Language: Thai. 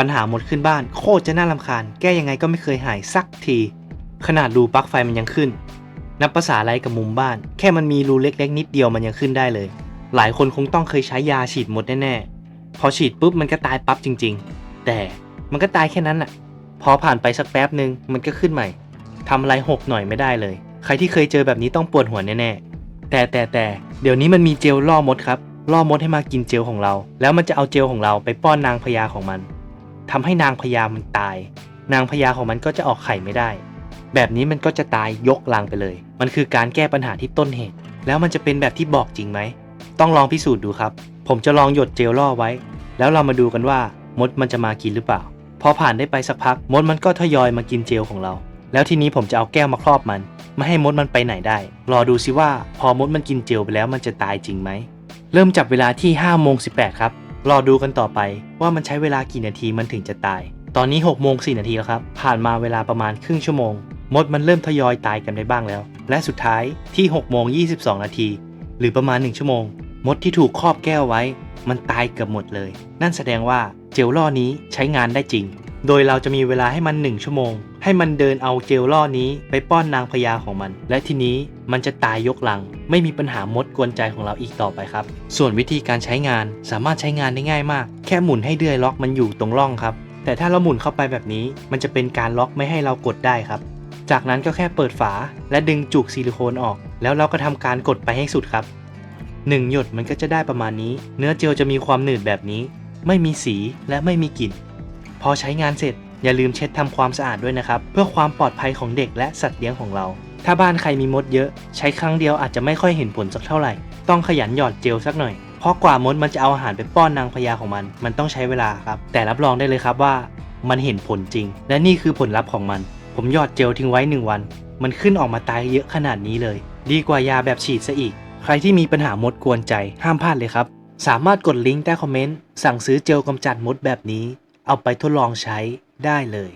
ปัญหาหมดขึ้นบ้านโคตรจะน่ารำคาญ แก้ยังไงก็ไม่เคยหายสักที ขนาดรูปลั๊กไฟมันยังขึ้น นับภาษาอะไรกับมุมบ้าน แค่มันมีรูเล็กๆ นิดเดียวมันยังขึ้นได้เลย หลายคนคงต้องเคยใช้ยาฉีดหมดแน่ๆ พอฉีดปุ๊บมันก็ตายปั๊บจริง ๆ แต่มันก็ตายแค่นั้นน่ะพอผ่านไปสักแป๊บหนึ่งมันก็ขึ้นใหม่ทำอะไรหกหน่อยไม่ได้เลย ใครที่เคยเจอแบบนี้ต้องปวดหัวแน่ๆ แต่แต่แต่เดี๋ยวนี้มันมีเจลล่อมดครับ ล่อมดให้มากินเจลของเรา แล้วมันจะเอาเจลของเราไปป้อนนางพญาของมัน ทำให้นางพญามันตาย นางพญาของมันก็จะออกไข่ไม่ได้ แบบนี้มันก็จะตายยกลังไปเลย มันคือการแก้ปัญหาที่ต้นเหตุ แล้วมันจะเป็นแบบที่บอกจริงไหม ต้องลองพิสูจน์ดูครับ ผมจะลองหยดเจลล่อไว้ แล้วเรามาดูกันว่ามดมันจะมากินหรือเปล่า พอผ่านได้ไปสักพักมดมันก็ทยอยมากินเจลของเรา แล้วทีนี้ผมจะเอาแก้วมาครอบมัน ไม่ให้มดมันไปไหนได้ รอดูซิว่าพอมดมันกินเจลไปแล้วมันจะตายจริงไหม เริ่มจับเวลาที่5โมง18ครับ รอดูกันต่อไปว่ามันใช้เวลากี่นาทีมันถึงจะตาย ตอนนี้6โมง4นาทีแล้วครับ ผ่านมาเวลาประมาณครึ่งชั่วโมง มดมันเริ่มทยอยตายกันได้บ้างแล้ว และสุดท้ายที่6โมง22 นาที หรือประมาณ 1 ชั่วโมง มดที่ถูกครอบแก้วไว้ มันตายเกือบหมดเลย นั่นแสดงว่าเจลล่อนี้ใช้งานได้จริง โดยเราจะมีเวลาให้มัน 1 ชั่วโมง ให้มันเดินเอาเจลล่อนี้ไปป้อนนางพญาของมัน และทีนี้มันจะตายยกลัง ไม่มีปัญหามดกวนใจของเราอีกต่อไปครับ ส่วนวิธีการใช้งานสามารถใช้งานได้ง่ายมาก แค่หมุนให้เดือยล็อกมันอยู่ตรงร่องครับ แต่ถ้าเราหมุนเข้าไปแบบนี้ มันจะเป็นการล็อกไม่ให้เรากดได้ครับ จากนั้นก็แค่เปิดฝา และดึงจุกซิลิโคนออก แล้วเราก็ทำการกดไปให้สุดครับหนึ่งหยดมันก็จะได้ประมาณนี้ เนื้อเจลจะมีความหนืดแบบนี้ ไม่มีสีและไม่มีกลิ่น พอใช้งานเสร็จอย่าลืมเช็ดทำความสะอาดด้วยนะครับ เพื่อความปลอดภัยของเด็กและสัตว์เลี้ยงของเรา ถ้าบ้านใครมีมดเยอะ ใช้ครั้งเดียวอาจจะไม่ค่อยเห็นผลสักเท่าไหร่ ต้องขยันหยอดเจลสักหน่อย เพราะกว่ามดมันจะเอาอาหารไปป้อนนางพญาของมัน มันต้องใช้เวลาครับ แต่รับรองได้เลยครับว่า มันเห็นผลจริง และนี่คือผลลัพธ์ของมัน ผมหยอดเจลทิ้งไว้หนึ่งวัน มันขึ้นออกมาตายเยอะขนาดนี้เลย ดีกว่ายาแบบฉีดซะอีก ใครที่มีปัญหามดกวนใจห้ามพลาดเลยครับ สามารถกดลิงก์ใต้คอมเมนต์สั่งซื้อเจลกำจัดมดแบบนี้ เอาไปทดลองใช้ได้เลย